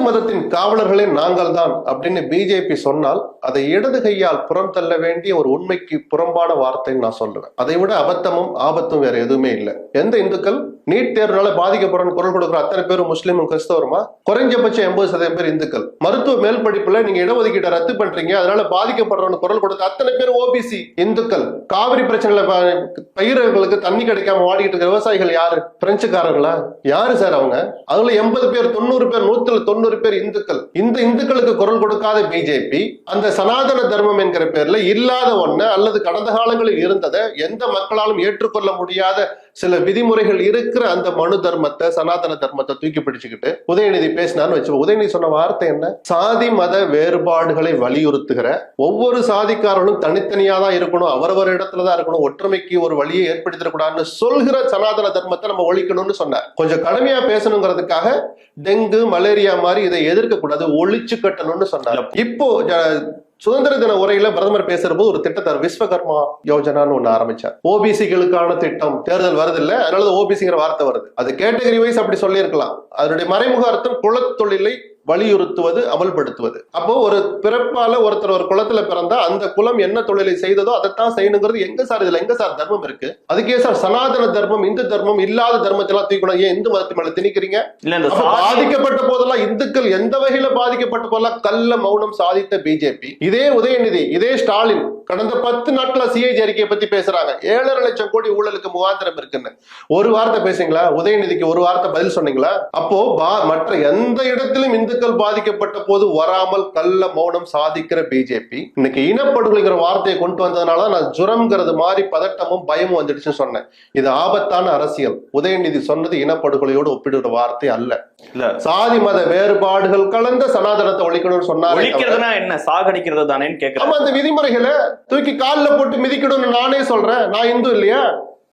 இந்து மதத்தின் காவலர்களே நாங்கள் தான் அப்படின்னு பிஜேபி சொன்னால் அதை இடது கையால் புறம் தள்ள வேண்டிய ஒரு உண்மைக்கு புறம்பான வார்த்தைன்னு நான் சொல்லுவேன். அதை விட அபத்தமும் ஆபத்தும் வேற எதுவுமே இல்லை. எந்த இந்துக்கள் நீட் தேர்வுனால பாதிக்கப்படுறோம்னு குரல் கொடுக்குற அத்தனை பேரும் முஸ்லீமும் கிறிஸ்தவருமா? குறைஞ்சபட்சம் எண்பது சதவீதம் பேர் இந்துக்கள். மருத்துவ மேல் படிப்புல நீங்க இடஒதுக்கீட்டை ரத்து பண்றீங்க. அதனால பாதிக்கப்படுறோம்னு குரல் கொடுத்த அத்தனை பேர் ஓபிசி இந்துக்கள். காவிரி பிரச்சனையில ப- பயிர்களுக்கு தண்ணி கிடைக்காம வாடிக்கிட்டு இருக்க விவசாயிகள் யாரு? பிரெஞ்சுக்காரர்களா? யாரு சார் அவங்க? அதுல எண்பது பேர் தொண்ணூறு பேர் நூத்துல தொண்ணூறு பேர் இந்துக்கள். இந்த இந்துக்களுக்கு குரல் கொடுக்காத பிஜேபி அந்த சனாதன தர்மம் என்கிற பேர்ல இல்லாத ஒண்ணு அல்லது கடந்த காலங்களில் இருந்ததை எந்த மக்களாலும் ஏற்றுக்கொள்ள முடியாத சில விதிமுறைகள் இருக்கிற அந்த மனு தர்மத்தை சனாதன தர்மத்தை தூக்கி பிடிச்சுக்கிட்டு உதயநிதி பேசினான்னு வச்சு உதயநிதி சொன்ன வார்த்தை என்ன? சாதி மத வேறுபாடுகளை வலியுறுத்துகிற ஒவ்வொரு சாதிக்காரர்களும் தனித்தனியா தான் இருக்கணும் அவரவர் இடத்துல தான் இருக்கணும் ஒற்றுமைக்கு ஒரு வழியை ஏற்படுத்திடக்கூடாதுன்னு சொல்கிற சனாதன தர்மத்தை நம்ம ஒழிக்கணும்னு சொன்னார். கொஞ்சம் கடுமையா பேசணுங்கிறதுக்காக டெங்கு மலேரியா மாதிரி இதை எதிர்க்க கூடாது ஒழிச்சு கட்டணும்னு சொன்னார். இப்போ சுதந்திர தின உரையில பிரதமர் பேசுற போது ஒரு திட்டத்தை விஸ்வகர்மா யோஜனான்னு ஒண்ணு ஆரம்பிச்சார். ஓபிசிகளுக்கான திட்டம். தேர்தல் வருது இல்ல அதனால ஓபிசிங்கிற வார்த்தை வருது. அது கேட்டகரி வைஸ் அப்படி சொல்லியிருக்கலாம். அதனுடைய மறைமுக அர்த்தம் குலத்தொழிலை வலியுறுத்துவது அமல்படுத்துவது. அப்போ ஒரு பிறப்பால ஒருத்தர் ஒரு குலத்துல பிறந்தா அந்த குலம் என்ன தொழிலை செய்ததோ அதைத்தான் செய்யணுங்கிறது எங்க சார் இதுல? எங்க சார் தர்மம் இருக்கு? அதுக்கே சார் சனாதன தர்மம் இந்து தர்மம் இல்லாத தர்மத்தை எல்லாம் தூக்கணும் ஏன் இந்து மதத்து மேல திணிக்கிறீங்க? இந்த பாதிக்கப்பட்ட போதெல்லாம் இந்துக்கள் எந்த வகையில பாதிக்கப்பட்ட போதெல்லாம் கள்ள மௌனம் சாதித்த பிஜேபி இதே உதயநிதி இதே ஸ்டாலின் கடந்த பத்து நாட்களா சிஐஜி அறிக்கையை பத்தி பேசுறாங்க. ஏழரை லட்சம் கோடி ஊழலுக்கு முகாந்திரம் இருக்குன்னு. ஒரு வார்த்தை பேசுங்களா உதயநிதிக்கு ஒரு வார்த்தை பதில் சொன்னீங்களா? அப்போ மற்ற எந்த இடத்திலும் இந்துக்கள் பாதிக்கப்பட்ட போது வராமல் கள்ள மௌனம் சாதிக்கிற பிஜேபி இன்னைக்கு இனப்படுகொலைங்கிற வார்த்தையை கொண்டு வந்ததுனால நான் ஜுரம்ங்கிறது மாதிரி பதட்டமும் பயமும் வந்துடுச்சுன்னு சொன்னேன். இது ஆபத்தான அரசியல். உதயநிதி சொன்னது இனப்படுகொலையோடு ஒப்பிடுற வார்த்தை அல்ல. சாதி மத வேறுபாடுகள் கலந்த சனாதனத்தை ஒழிக்கணும்னு சொன்னாரே என்ன? சாகடிக்கிறது தானேன்னு கேக்குறேன். ஆமா அந்த விதிமுறைகளை தூக்கி கால்ல போட்டு மிதிக்கணும்னு நானே சொல்றேன். நான் இந்து இல்லையா?